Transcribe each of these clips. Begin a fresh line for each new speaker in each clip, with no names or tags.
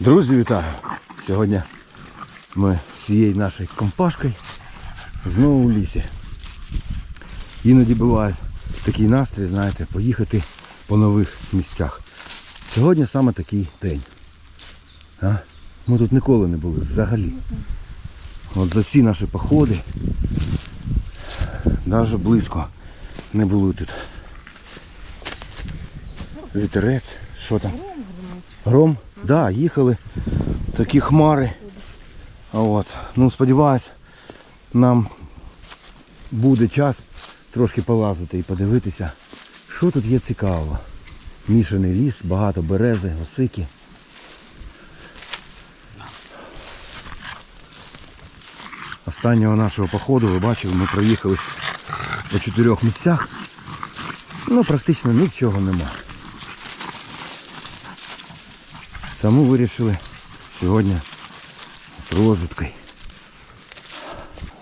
Друзі, вітаю! Сьогодні ми з цією нашою компашкою знову в лісі. Іноді буває такий настрій, знаєте, поїхати по нових місцях. Сьогодні саме такий день. А? Ми тут ніколи не були взагалі. От за всі наші походи навіть близько не були тут. Вітерець, що там? Гром? Да, їхали. Такі хмари. От. Ну, сподіваюсь, нам буде час трошки полазити і подивитися, що тут є цікавого. Мішаний ліс, багато берези, осики. Останнього нашого походу, ви бачили, ми проїхали по чотирьох місцях. Ну, практично нічого нема. Тому вирішили сьогодні з розвідкою.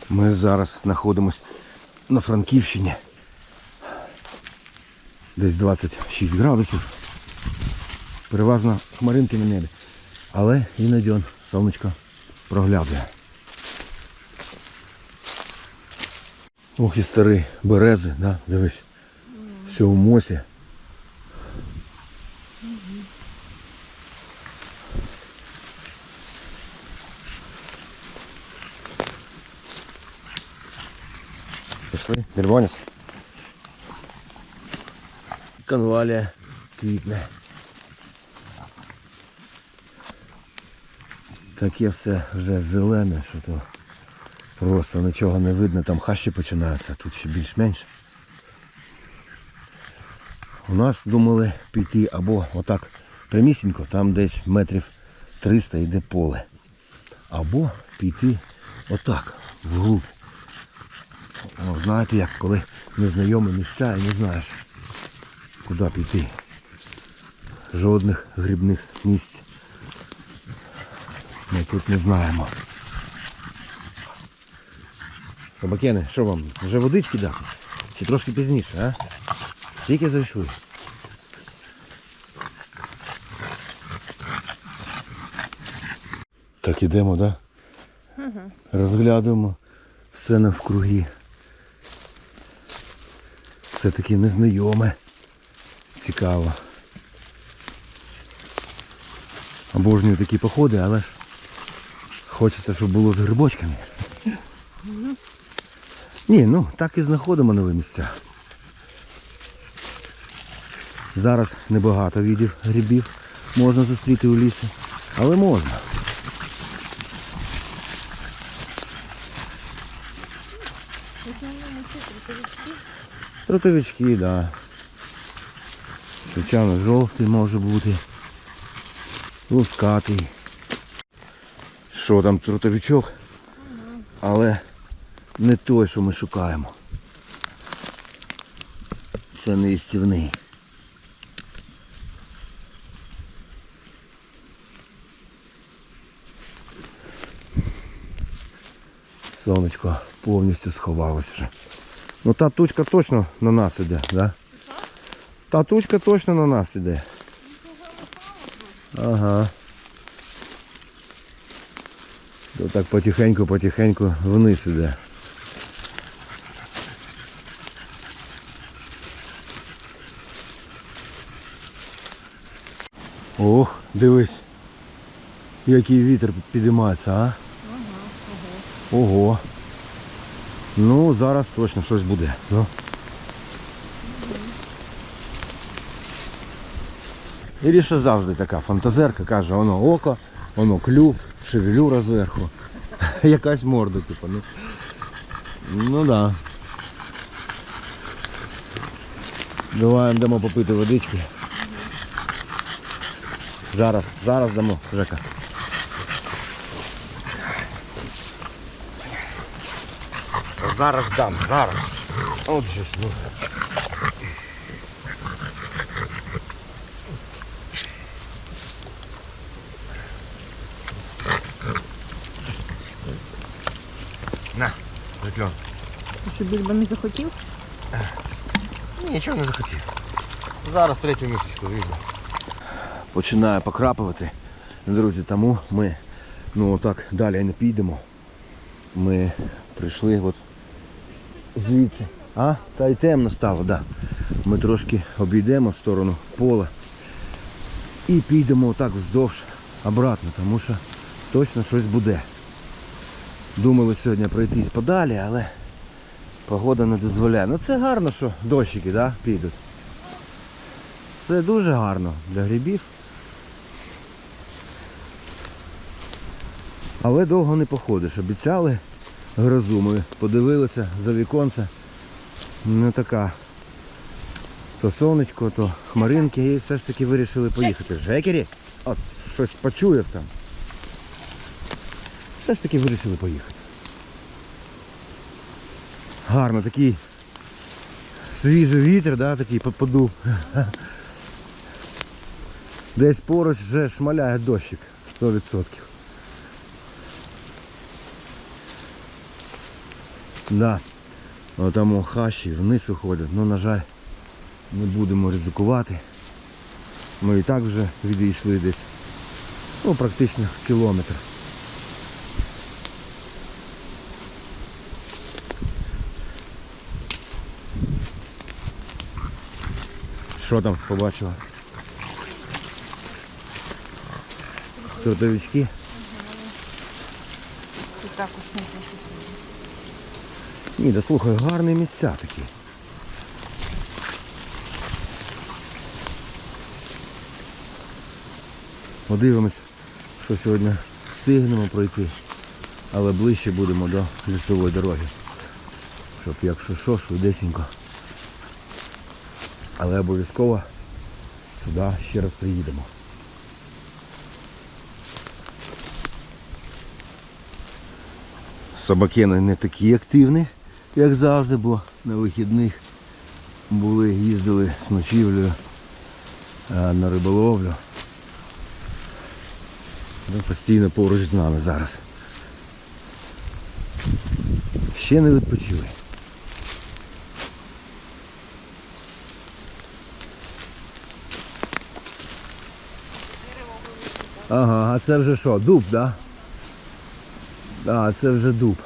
Ми зараз знаходимося на Франківщині. Десь 26 градусів. Переважно хмаринки на небі. Але іноді он сонечко проглядує. Ох і старі берези, да? дивись. Все у мосі. Пішли, Дербоніс. Конвалія квітне. Таке все вже зелене, що то просто нічого не видно, там хащі починаються, тут ще більш-менш. У нас думали піти або отак прямісінько, там десь метрів 300 йде поле. Або піти отак, вглубь. О, знаєте як, коли незнайомі місця і не знаєш, куди піти. Жодних грибних місць ми тут не знаємо. Собакени, що вам, вже водички дати? Чи трошки пізніше, а? Тільки зайшли. Так ідемо, так? Да? Розглядуємо все навкруги. Все таке незнайоме. Цікаво. Обожнюю такі походи, але ж хочеться, щоб було з грибочками. Ні, ну так і знаходимо нові місця. Зараз небагато видів грибів можна зустріти у лісі, але можна. Тротовички, так. Да. Звичайно, жовтий може бути. Лускатий. Що там трутовичок? Але не той, що ми шукаємо. Це не істівний. Сонечко повністю сховалось вже. Ну та тучка точно на нас іде, да? Та тучка точно на нас іде. Ага. То так потихеньку-потихеньку вниз іде. Ох, дивись. Який вітер підіймається, а? Ого. Ну, зараз точно щось буде. Ну. Іріша завжди така фантазерка, каже, воно око, воно клюв, шевелюра зверху. Якась морда, типу. Ну, ну да. Давай дамо попити водички. Зараз, зараз дамо, Жека. Зараз дам, зараз. От же ж, ну. На, закльон.
Що більба не захотів?
Ні, нічого не захотів. Зараз третю місячку візьму. Починає покрапувати. Друзі, тому ми ну отак далі не підемо. Ми прийшли от звідси. А? Та й темно стало. Да. Ми трошки обійдемо в сторону пола і підемо отак вздовж обратно, тому що точно щось буде. Думали сьогодні пройтись подалі, але погода не дозволяє. Ну це гарно, що дощики да, підуть. Це дуже гарно для грибів. Але довго не походиш. Обіцяли грозу. Ми подивилися за віконце. Не така. То сонечко, то хмаринки і все ж таки вирішили поїхати. Жекері? От щось почуєв там. Все ж таки вирішили поїхати. Гарно, такий свіжий вітер, да, такий по- подув. Десь поруч вже шмаляє дощик 100%. Да. Отам хащі вниз уходять. Ну, на жаль, не будемо ризикувати. Ми і так вже відійшли десь. Ну, практично кілометр. Що там побачила? Трутовички?
Тут також не.
Ні, да слухай, гарні місця такі. Подивимось, що сьогодні встигнемо пройти, але ближче будемо до лісової дороги. Щоб якщо що, швидесенько. Але обов'язково сюди ще раз приїдемо. Собакени не такі активні, як завжди, бо на вихідних були, їздили з ночівлею на риболовлю. Ну, постійно поруч з нами зараз. Ще не відпочили. Ага, а це вже що, дуб, так? Да? А, це вже дуб.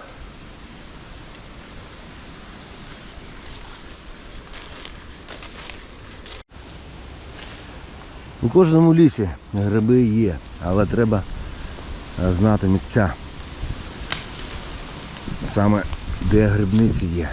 У кожному лісі гриби є, але треба е, знати місця. Саме де грибниці є.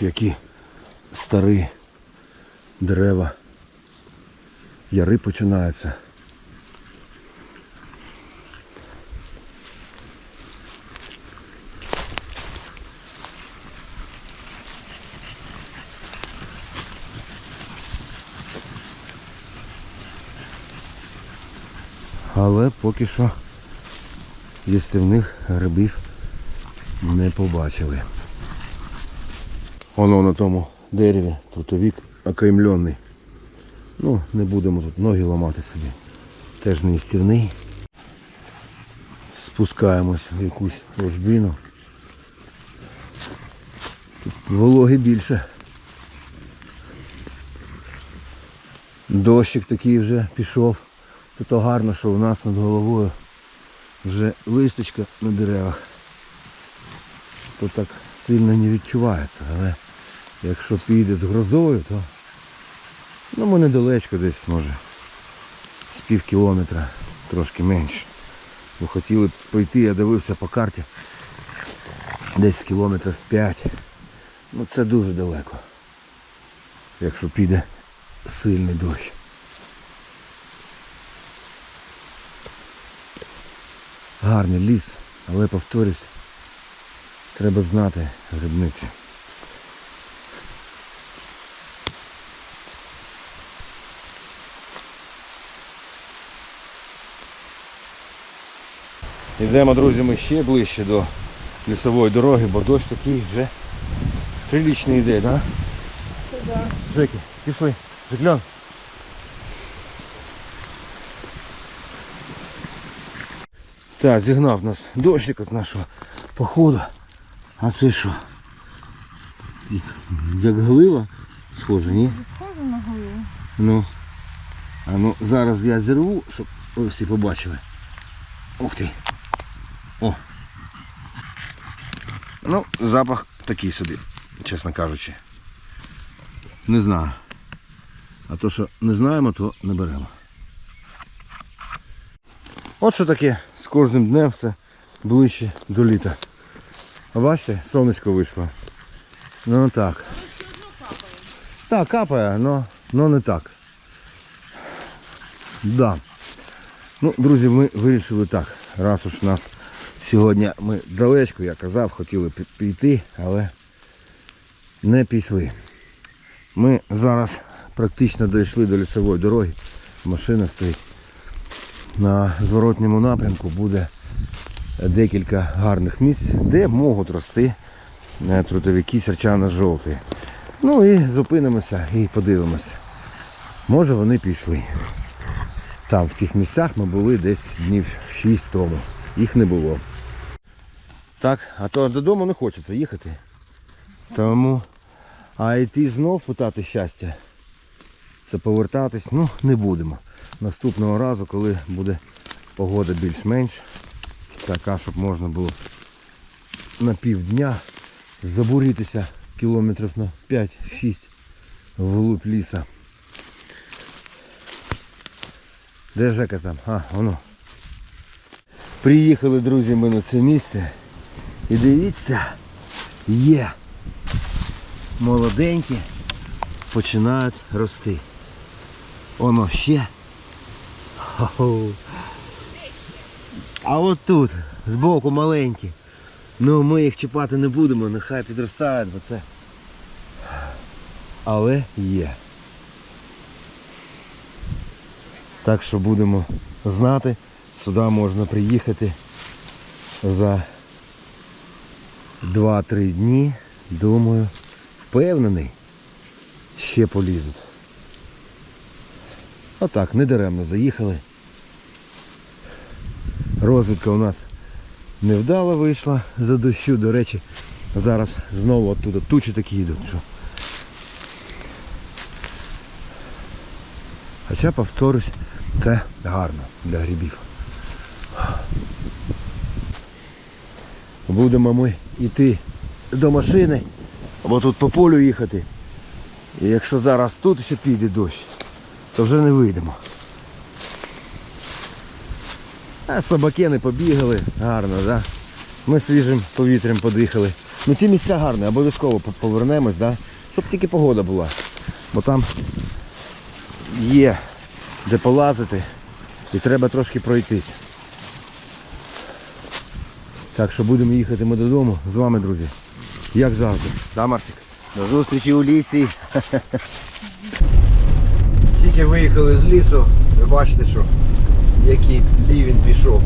Які старі дерева. Яри починаються. Але поки що їстівних грибів не побачили. Воно на тому дереві, трутовік окаймлений. Ну, не будемо тут ноги ламати собі. Теж не істівний. Спускаємось в якусь ложбину. Тут вологи більше. Дощик такий вже пішов. То, то гарно, що у нас над головою вже листочка на деревах. То так сильно не відчувається, але якщо піде з грозою, то ну ми недалечко десь може з пів кілометра, трошки менше. Бо хотіли б пройти, я дивився по карті. Десь кілометрів 5. Ну це дуже далеко. Якщо піде сильний дощ. Гарний ліс, але повторюсь, треба знати грибниці. Йдемо, друзі, ми ще ближче до лісової дороги, бо дощ такий вже прилічний йде, так? Да? Жеки, пішли. Жекльон. Так, зігнав нас дощик від нашого походу. А це що? Як- глива схоже, ні?
Схоже на голову.
Ну. А ну зараз я зірву, щоб ви всі побачили. Ух ти. О. Ну, запах такий собі, чесно кажучи. Не знаю. А то, що не знаємо, то не беремо. От що таке з кожним днем все ближче до літа. А бачите, сонечко вийшло. Ну так. Так, капає, но, но не так. Да. Ну, друзі, ми вирішили так. Раз уж нас сьогодні ми далечко, я казав, хотіли пі- піти, але не пішли. Ми зараз практично дійшли до лісової дороги. Машина стоїть. На зворотньому напрямку буде декілька гарних місць, де можуть рости е, трутовики серчано-жовті. Ну і зупинимося і подивимося. Може вони пішли. Там, в тих місцях ми були десь днів 6 тому. Їх не було. Так, а то додому не хочеться їхати. Тому. А йти знов питати щастя. Це повертатись, ну, не будемо. Наступного разу, коли буде погода більш-менш, така, щоб можна було на півдня забуритися кілометрів на 5-6 вглубь ліса. Де Жека там? А, воно. Приїхали, друзі, ми на це місце. І дивіться, є. Молоденькі починають рости. Воно ще. А от тут, збоку маленькі. Ну ми їх чіпати не будемо, нехай підростають, бо це. Але є. Так що будемо знати, сюди можна приїхати за 2-3 дні. Думаю, впевнений, ще полізуть. Отак, недаремно заїхали. Розвідка у нас невдало вийшла за дощу. До речі, зараз знову оттуда тучі такі йдуть. Що... Хоча, повторюсь, це гарно для грибів. Будемо ми йти до машини, або тут по полю їхати. І якщо зараз тут ще піде дощ, то вже не вийдемо. А собаки не побігали, гарно, да? Ми свіжим повітрям подихали. Ну ті місця гарні, обов'язково повернемось, да? щоб тільки погода була. Бо там є де полазити і треба трошки пройтись. Так що будемо їхати ми додому з вами, друзі. Як завжди. Да, Марсик? До зустрічі у лісі. Тільки виїхали з лісу, ви бачите, що який лівень пішов.